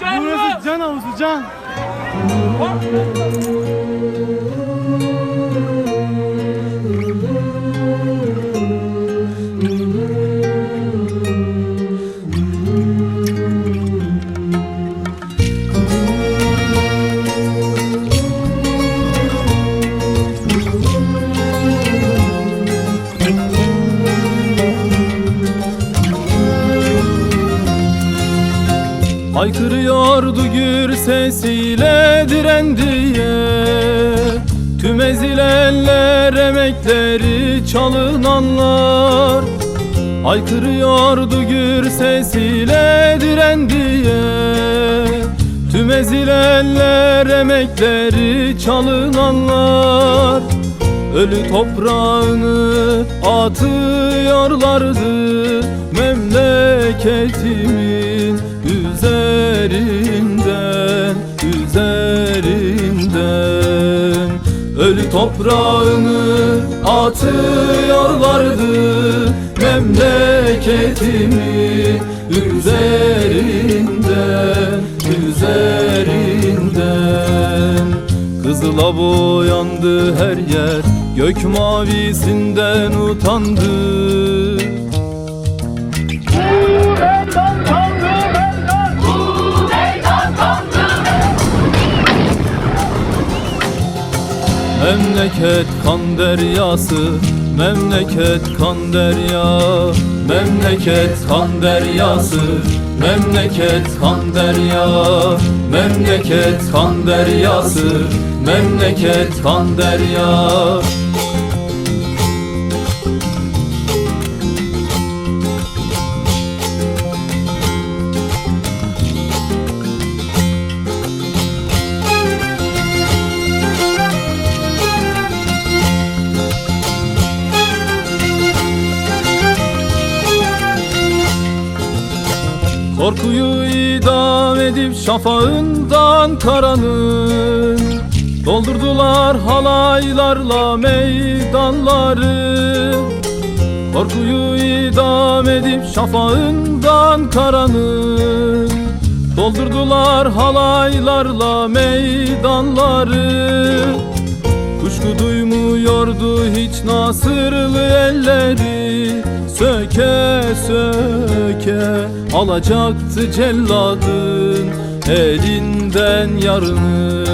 Burası can havuzu can. Haykırıyordu gür sesiyle direndiye. Tüm ezilenler emekleri çalınanlar. Haykırıyordu gür sesiyle direndiye. Tüm ezilenler emekleri çalınanlar. Ölü toprağını atıyorlardı Memleketimin üzerinden Üzerinden. Ölü toprağını atıyorlardı Memleketimin üzerinden Üzerinden. Kızıla boyandı her yer Gök mavisinden utandı Memleket kan deryası Memleket kan derya. Memleket kan deryası Memleket kan derya. Memleket kan deryası Memleket kan derya Korkuyu idam edip şafağından karanın. Doldurdular halaylarla meydanları. Korkuyu idam edip şafağından karanın. Doldurdular halaylarla meydanları duymuyordu hiç nasırlı elleri. Söke söke alacaktı celladın elinden yarını.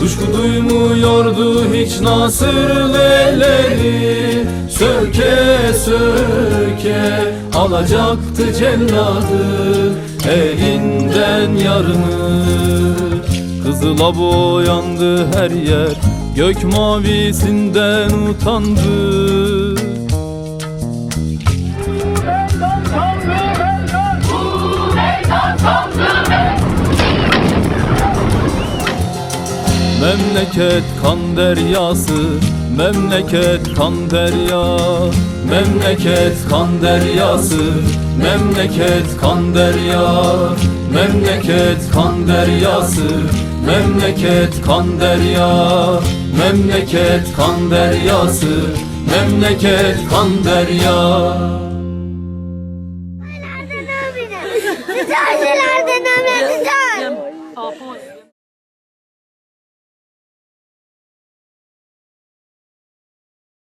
Kuşku duymuyordu hiç nasırlı elleri. Söke söke alacaktı celladın elinden yarını. Kızıla boyandı her yer Gök mavisinden utandı. Memleket kan deryası Memleket kan derya. Memleket kan deryası Memleket kan derya Memleket kan deryası Memleket kan derya Memleket kan deryası Memleket kan derya ömrüne güzel.